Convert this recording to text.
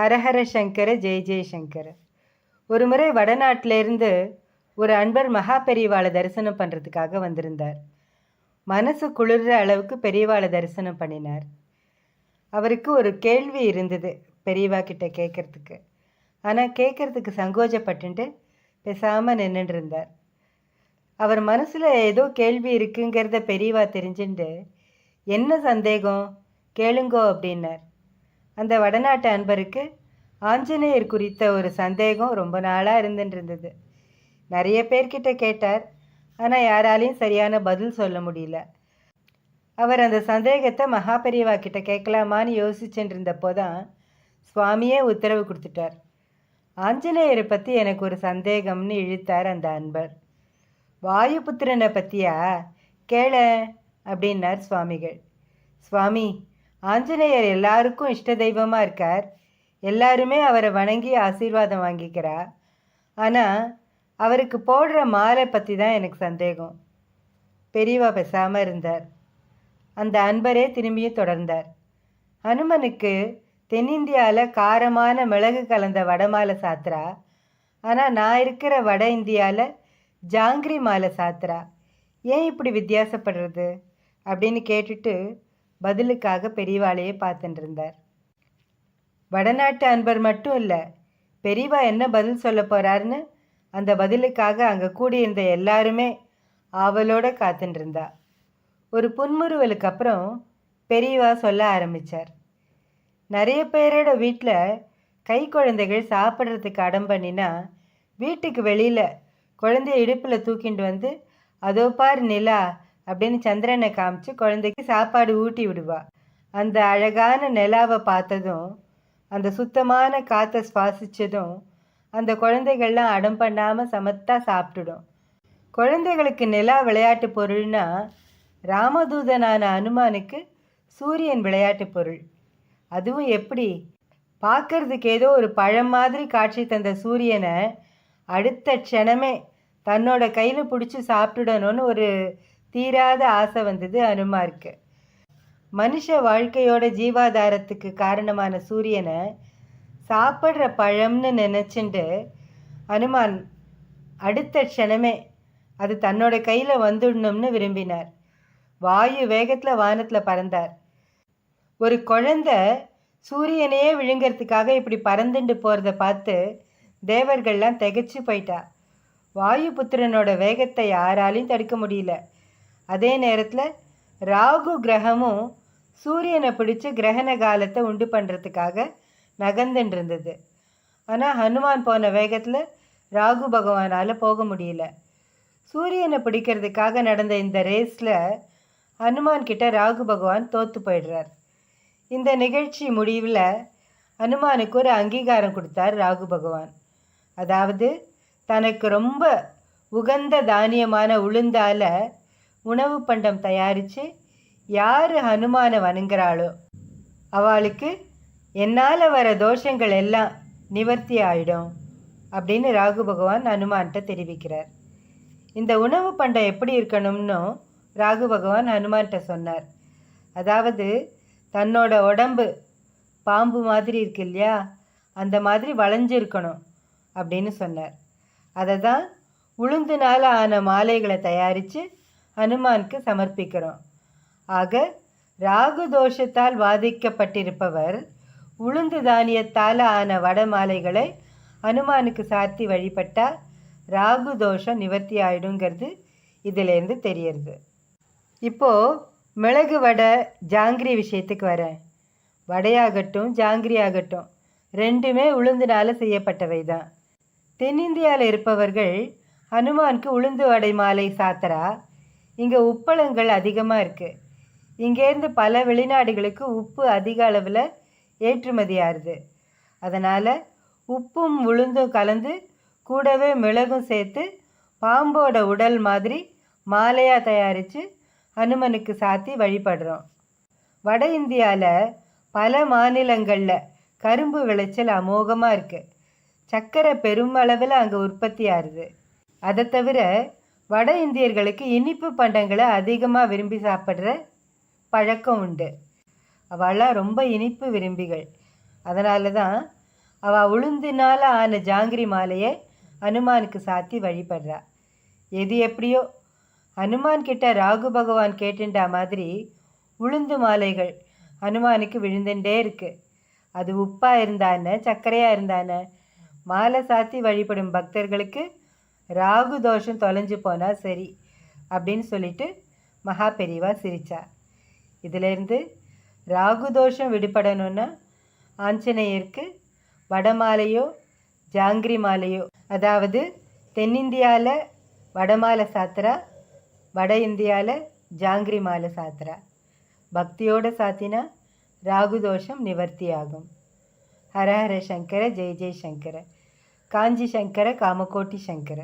ஹரஹர சங்கர ஜெய ஜெயசங்கர ஒரு முறை வடநாட்டிலேருந்து ஒரு அன்பர் மகா பெரியவாளை தரிசனம் பண்ணுறதுக்காக வந்திருந்தார். மனசு குளிர்ற அளவுக்கு பெரியவாளை தரிசனம் பண்ணினார். அவருக்கு ஒரு கேள்வி இருந்தது பெரியவா கிட்ட கேட்கறதுக்கு ஆனால் கேட்கறதுக்கு சங்கோஜப்பட்டுன்ட்டு பேசாமல் நின்றுட்டு இருந்தார். அவர் மனசில் ஏதோ கேள்வி இருக்குங்கிறத பெரியவா தெரிஞ்சுட்டு என்ன சந்தேகம்? கேளுங்கோ அப்படின்னார். அந்த வடநாட்டு அன்பருக்கு ஆஞ்சநேயர் குறித்த ஒரு சந்தேகம் ரொம்ப நாளாக இருந்துட்டு இருந்தது நிறைய பேர்கிட்ட கேட்டார். ஆனால் யாராலையும் சரியான பதில் சொல்ல முடியல. அவர் அந்த சந்தேகத்தை மகாபெரியவா கிட்ட கேட்கலாமான்னு யோசிச்சுட்டு இருந்தப்போ தான் சுவாமியே உத்தரவு கொடுத்துட்டார். ஆஞ்சநேயரை பற்றி எனக்கு ஒரு சந்தேகம்னு இழுத்தார் அந்த அன்பர். வாயுபுத்திரனை பற்றியா கேள அப்படின்னார் சுவாமிகள். சுவாமி ஆஞ்சநேயர் எல்லாருக்கும் இஷ்ட தெய்வமாக இருக்கார். எல்லாருமே அவரை வணங்கி ஆசீர்வாதம் வாங்கிக்கிறா. ஆனால் அவருக்கு போடுற மாலை பற்றி தான் எனக்கு சந்தேகம். பெரியவா பேசாமல் இருந்தார். அந்த அன்பரே திரும்பியும் தொடர்ந்தார். ஹனுமனுக்கு தென்னிந்தியாவில் காரமான மிளகு கலந்த வடமாலை சாத்துறா. ஆனால் நான் இருக்கிற வட இந்தியாவில் ஜாங்கிரி மாலை சாத்துறா. ஏன் இப்படி வித்தியாசப்படுறது? அப்படின்னு கேட்டுட்டு பதிலுக்காக பெரியவாளையே பார்த்துட்டு இருந்தார் வடநாட்டு அன்பர் மட்டும் இல்லை பெரியவா என்ன பதில் சொல்ல போகிறாருன்னு அந்த பதிலுக்காக அங்கே கூடியிருந்த எல்லாருமே ஆவலோட காத்துட்டு ஒரு புன்முறுவலுக்கு அப்புறம் பெரியவா சொல்ல ஆரம்பித்தார் நிறைய பேரோட வீட்டில் கை குழந்தைகள் சாப்பிட்றதுக்கு அடம் பண்ணினா வீட்டுக்கு வெளியில் குழந்தைய இடுப்பில் தூக்கிட்டு வந்து அதோ பார் நிலா அப்படின்னு சந்திரனை காமிச்சு குழந்தைக்கு சாப்பாடு ஊட்டி விடுவா. அந்த அழகான நிலாவை பார்த்ததும் அந்த சுத்தமான காற்றை சுவாசித்ததும் அந்த குழந்தைகள்லாம் அடம் பண்ணாமல் சமத்தாக சாப்பிட்டுடும். குழந்தைகளுக்கு நிலா விளையாட்டு பொருள்னா ராமதூதனான அனுமானுக்கு சூரியன் விளையாட்டு பொருள். அதுவும் எப்படி? பார்க்கறதுக்கு ஏதோ ஒரு பழம் மாதிரி காட்சி தந்த சூரியனை அடுத்த க்ஷணமே தன்னோட கையில் பிடிச்சி சாப்பிட்டுடணும்னு ஒரு தீராத ஆசை வந்தது அனுமாருக்கு. மனுஷ வாழ்க்கையோட ஜீவாதாரத்துக்கு காரணமான சூரியனை சாப்பிட்ற பழம்னு நினச்சிண்டு அனுமான் அடுத்த க்ஷணமே அது தன்னோட கையில் வந்துடணும்னு விரும்பினார். வாயு வேகத்தில் வானத்தில் பறந்தார். ஒரு குழந்தை சூரியனையே விழுங்கிறதுக்காக இப்படி பறந்துண்டு போகிறத பார்த்து தேவர்கள்லாம் திகச்சு போயிட்டா. வாயுபுத்திரனோட வேகத்தை யாராலையும் தடுக்க முடியல. அதே நேரத்தில் ராகு கிரகமும் சூரியனை பிடிச்சி கிரகண காலத்தை உண்டு பண்ணுறதுக்காக நகர்ந்துட்டு இருந்தது. ஆனால் ஹனுமான் போன வேகத்தில் ராகு பகவானால் போக முடியல. சூரியனை பிடிக்கிறதுக்காக நடந்த இந்த ரேஸில் ஹனுமான் கிட்ட ராகு பகவான் தோற்று போயிடுறார். இந்த நிகழ்ச்சி முடிவில் ஹனுமானுக்கு ஒரு அங்கீகாரம் கொடுத்தார் ராகு பகவான். அதாவது தனக்கு ரொம்ப உகந்த தானியமான உளுந்தால் உணவு பண்டம் தயாரித்து யார் ஹனுமானை வணங்குறாளோ அவளுக்கு என்னால் வர தோஷங்கள் எல்லாம் நிவர்த்தி ஆயிடும் அப்படின்னு ராகு பகவான் ஹனுமான்கிட்ட தெரிவிக்கிறார். இந்த உணவு பண்டம் எப்படி இருக்கணும்னு ராகு பகவான் ஹனுமான்கிட்ட சொன்னார். அதாவது தன்னோட உடம்பு பாம்பு மாதிரி இருக்கு இல்லையா? அந்த மாதிரி வளைஞ்சிருக்கணும் அப்படின்னு சொன்னார். அதை தான் உளுந்துனால ஆன மாலைகளை தயாரித்து ஹனுமானுக்கு சமர்ப்பிக்கிறோம். ஆக ராகு தோஷத்தால் பாதிக்கப்பட்டிருப்பவர் உளுந்து தானியத்தால் ஆன வட மாலைகளை ஹனுமானுக்கு சாத்தி வழிபட்டால் ராகு தோஷம் நிவர்த்தி ஆயிடுங்கிறது இதிலேருந்து தெரியறது. இப்போது மிளகு வடை ஜாங்கிரி விஷயத்துக்கு வரேன். வடையாகட்டும் ஜாங்கிரி ஆகட்டும் ரெண்டுமே உளுந்துனால செய்யப்பட்டவை தான். தென்னிந்தியாவில் இருப்பவர்கள் ஹனுமானுக்கு உளுந்து வடை மாலை சாத்தரா இங்கே உப்பளங்கள் அதிகமாக இருக்குது இங்கேருந்து பல வெளிநாடுகளுக்கு உப்பு அதிக அளவில் ஏற்றுமதி ஆகுது அதனால் உப்பும் உளுந்தும் கலந்து கூடவே மிளகும் சேர்த்து பாம்போட உடல் மாதிரி மாலையாக தயாரித்து ஹனுமனுக்கு சாத்தி வழிபடுறோம். வட இந்தியாவில் பல மாநிலங்களில் கரும்பு விளைச்சல் அமோகமாக இருக்குது சர்க்கரை பெருமளவில் அங்கே உற்பத்தி ஆகுது அதை தவிர வட இந்தியர்களுக்கு இனிப்பு பண்டங்களை அதிகமாக விரும்பி சாப்பிட்ற பழக்கம் உண்டு. அவளாம் ரொம்ப இனிப்பு விரும்பிகள். அதனால தான் அவள் உளுந்தினால் ஆன ஜாங்கிரி மாலையை அனுமானுக்கு சாத்தி வழிபடுறா. எது எப்படியோ அனுமான் கிட்ட ராகு பகவான் கேட்டுண்டா மாதிரி உளுந்து மாலைகள் அனுமானுக்கு விழுந்துட்டே இருக்கு. அது உப்பாக இருந்தானே சர்க்கரையாக இருந்தானே மாலை சாத்தி வழிபடும் பக்தர்களுக்கு ராகு தோஷம் தொலைஞ்சு போனால் சரி அப்படின்னு சொல்லிட்டு மகா பெரியவா சிரிச்சா. இதிலேருந்து ராகு தோஷம் விடுபடணும்னா ஆஞ்சநேயருக்கு வடமாலையோ ஜாங்கிரி மாலையோ அதாவது தென்னிந்தியாவில் வடமாலை சாத்திரா வட இந்தியாவில் ஜாங்கிரி மாலை சாத்திரா பக்தியோடு சாத்தினா ராகு தோஷம் நிவர்த்தி ஆகும் ஹர ஹர சங்கர ஜெய ஜெய சங்கர. காஞ்சி சங்கர காமகோட்டி சங்கர.